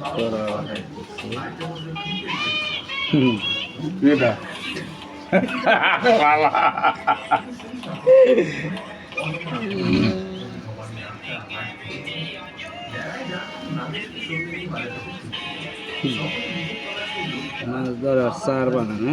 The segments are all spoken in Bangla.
হয় হুম এটা বাবা মাছ ধরার চার বানানো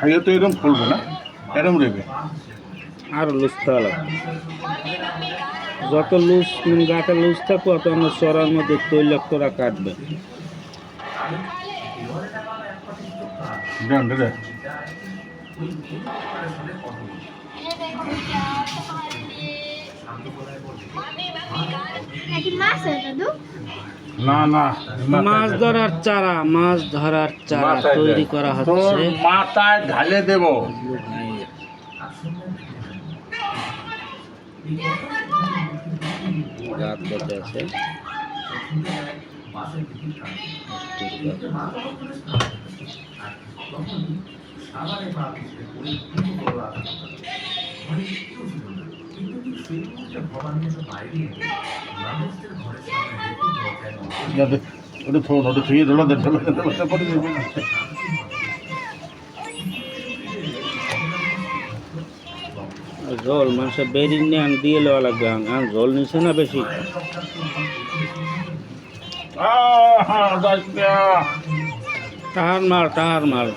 খাইয়ে তো এরকম ফুলবে না এরকম রেবে। আরও লুজ থাকা যত লুজ গাটা লুজ থাকবে অত আমরা চড়ার মধ্যে তৈলাক্তরা কাটবে। মাছ দাদু? না না মাছ ধরার চারা মাছ ধরার চারা তৈরি করা হচ্ছে। মাথায় ঢালে দেব। আছে। ওটা জল মানুষের বেরিয়ে নিয়ে আন দিয়ে লওয়া লাগবে। আন জল নিছে না বেশি? আহা দাইয়া টাহার মাল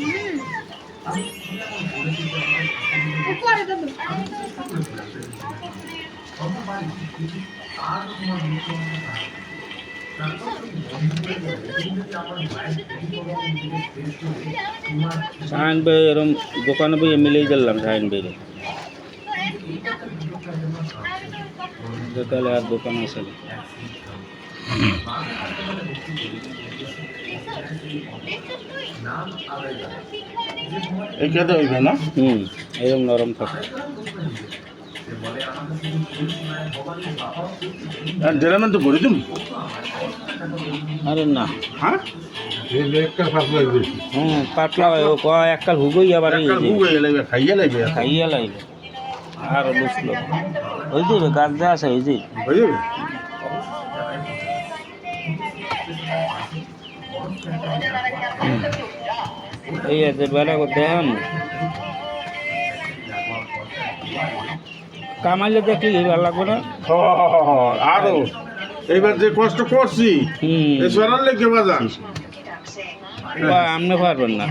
টাহার মাল উপরে দাদু সাইন ভাই এরম দোকানে বই মিলেই দিলাম সাইন ভাই তাহলে আর দোকান আছে না। এই হইবে না? হুম এরকম নরম থাকে। আর তো করে দিম আরে না। হ্যাঁ? হুম পাতলা হয় ও কয় এককাল হুগই আবার লাইবে খাইয়ে লাগবে আর বুঝলো ওই যে গাছ যা আছে ওই যে যাবে? এই আছে বেলা করে দেখান কামাইলে দেখলি ভালো লাগবে না। আরও। এইবার যে কষ্ট করছি সরার লেগে আপনি পারবেন না।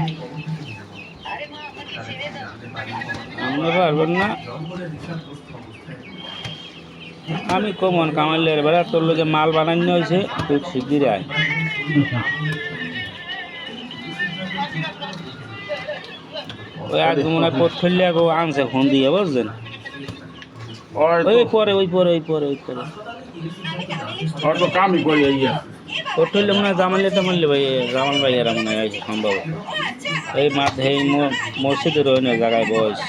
আপনি পারবেন না। আমি কমন কামাইলে বেলা তোর লোকে মাল বানানো হয়েছে তুই শিগগির আয়। ওই আজ মনে হয় পথ গো আনছে ফোন দিয়ে বুঝলেন ওই পরে ওই পরে ওই পরে ওই পরে। তো কামই করি ইয়া মনে হয় জামালে টামালে ভাই জামাল ভাই এরা মনে হয় সম্ভব। এই মাঠ এই মসজিদের ওই জায়গায় বয়স